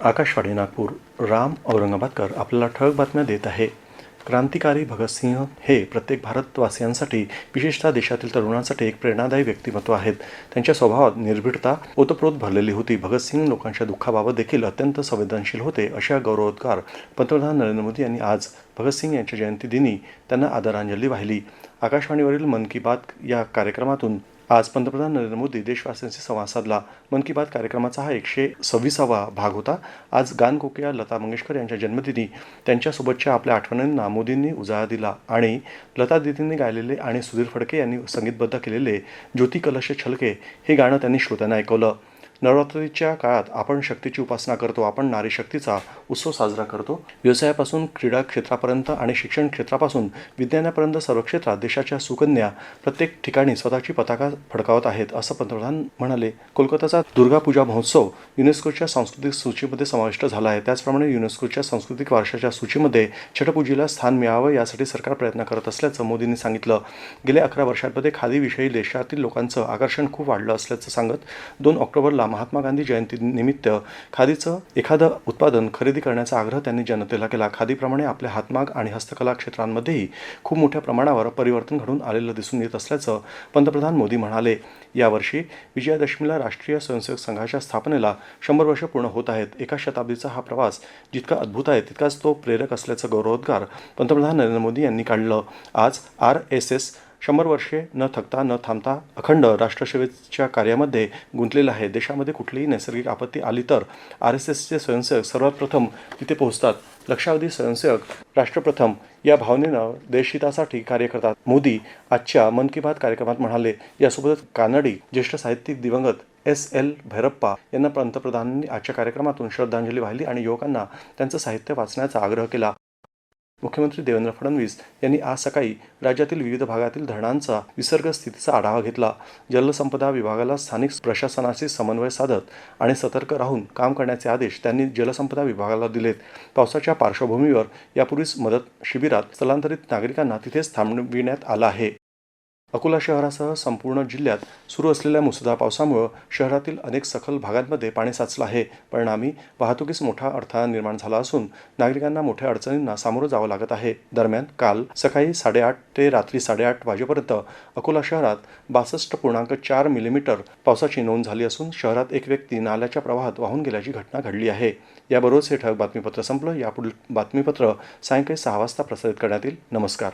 आकाशवाणी नागपूर राम औरंगाबादकर आपल्याला ठळक बातम्या देत आहे. क्रांतिकारी भगतसिंह हे प्रत्येक भारतवासियांसाठी विशेषतः देशातील तरुणांसाठी एक प्रेरणादायी व्यक्तिमत्व आहेत. त्यांच्या स्वभावात निर्भीडता ओतप्रोत भरलेली होती. भगतसिंग लोकांच्या दुःखाबाबत देखील अत्यंत संवेदनशील होते अशा गौरवोद्गार पंतप्रधान नरेंद्र मोदी यांनी आज भगतसिंग यांच्या जयंतीदिनी त्यांना आदरांजली वाहिली. आकाशवाणीवरील मन की बात या कार्यक्रमातून आज पंतप्रधान नरेंद्र मोदी देशवासियांशी संवाद साधला. मन की बात कार्यक्रमाचा हा एकशे सव्वीसावा भाग होता. आज गानकोकिया लता मंगेशकर यांच्या जन्मदिनी त्यांच्यासोबतच्या आपल्या आठवणींना मोदींनी उजाळा दिला आणि लता दिदींनी गायलेले आणि सुधीर फडके यांनी संगीतबद्ध केलेले ज्योती कलश छलके हे गाणं त्यांनी श्रोत्यांना ऐकवलं. नवरात्रीच्या काळात आपण शक्तीची उपासना करतो आपण नारी शक्तीचा उत्सव साजरा करतो. व्यवसायापासून क्रीडा क्षेत्रापर्यंत आणि शिक्षण क्षेत्रापासून विज्ञानापर्यंत सर्व क्षेत्रात देशाच्या सुकन्या प्रत्येक ठिकाणी स्वतःची पताका फडकावत आहेत असं पंतप्रधान म्हणाले. कोलकाताचा दुर्गा पूजा महोत्सव युनेस्कोच्या सांस्कृतिक सूचीमध्ये समाविष्ट झाला आहे. त्याचप्रमाणे युनेस्कोच्या सांस्कृतिक वारशाच्या सूचीमध्ये छटपूजेला स्थान मिळावं यासाठी सरकार प्रयत्न करत असल्याचं मोदींनी सांगितलं. गेल्या अकरा वर्षांमध्ये खादीविषयी देशातील लोकांचं आकर्षण खूप वाढलं असल्याचं सांगत दोन ऑक्टोबरला महात्मा गांधी जयंतीनिमित्त खादीचं एखादं उत्पादन खरेदी करण्याचा आग्रह त्यांनी जनतेला केला. खादीप्रमाणे आपल्या हातमाग आणि हस्तकला क्षेत्रांमध्येही खूप मोठ्या प्रमाणावर परिवर्तन घडून आलेलं दिसून येत असल्याचं पंतप्रधान मोदी म्हणाले. यावर्षी विजयादशमीला राष्ट्रीय स्वयंसेवक संघाच्या स्थापनेला शंभर वर्ष पूर्ण होत आहेत. एका शताब्दीचा हा प्रवास जितका अद्भुत आहे तितकाच तो प्रेरक असल्याचं गौरवोद्गार पंतप्रधान नरेंद्र मोदी यांनी काढलं. आज आर एस एस शंभर वर्षे न थकता न थांबता अखंड राष्ट्रसेवेच्या कार्यामध्ये गुंतलेलं आहे. देशामध्ये कुठलीही नैसर्गिक आपत्ती आली तर आर एस एसचे स्वयंसेवक सर्वात प्रथम तिथे पोहोचतात. लक्षावधी स्वयंसेवक राष्ट्रप्रथम या भावनेनं देशहितासाठी कार्य करतात. मोदी आजच्या मन की बात कार्यक्रमात म्हणाले यासोबतच कानडी ज्येष्ठ साहित्यिक दिवंगत एस एल भैरप्पा यांना पंतप्रधानांनी आजच्या कार्यक्रमातून श्रद्धांजली वाहिली आणि युवकांना त्यांचं साहित्य वाचण्याचा आग्रह केला. मुख्यमंत्री देवेंद्र फडणवीस यांनी आज सकाळी राज्यातील विविध भागातील धरणांचा विसर्ग स्थितीचा आढावा घेतला. जलसंपदा विभागाला स्थानिक प्रशासनाशी समन्वय साधत आणि सतर्क राहून काम करण्याचे आदेश त्यांनी जलसंपदा विभागाला दिलेत. पावसाच्या पार्श्वभूमीवर यापूर्वीच मदत शिबिरात स्थलांतरित नागरिकांना तिथेच थांबविण्यात आलं आहे. अकोला शहरासह संपूर्ण जिल्ह्यात सुरू असलेल्या मुसळधार पावसामुळे शहरातील अनेक सखल भागांमध्ये पाणी साचलं आहे. परिणामी वाहतुकीस मोठा अडथळा निर्माण झाला असून नागरिकांना मोठ्या अडचणींना सामोरं जावं लागत आहे. दरम्यान काल सकाळी साडेआठ ते रात्री साडेआठ वाजेपर्यंत अकोला शहरात बासष्ट पूर्णांक चार मिलीमीटर पावसाची नोंद झाली असून शहरात एक व्यक्ती नाल्याच्या प्रवाहात वाहून गेल्याची घटना घडली आहे. याबरोबरच हे ठळक बातमीपत्र संपलं. यापुढील बातमीपत्र सायंकाळी सहा वाजता प्रसारित करण्यात येईल. नमस्कार.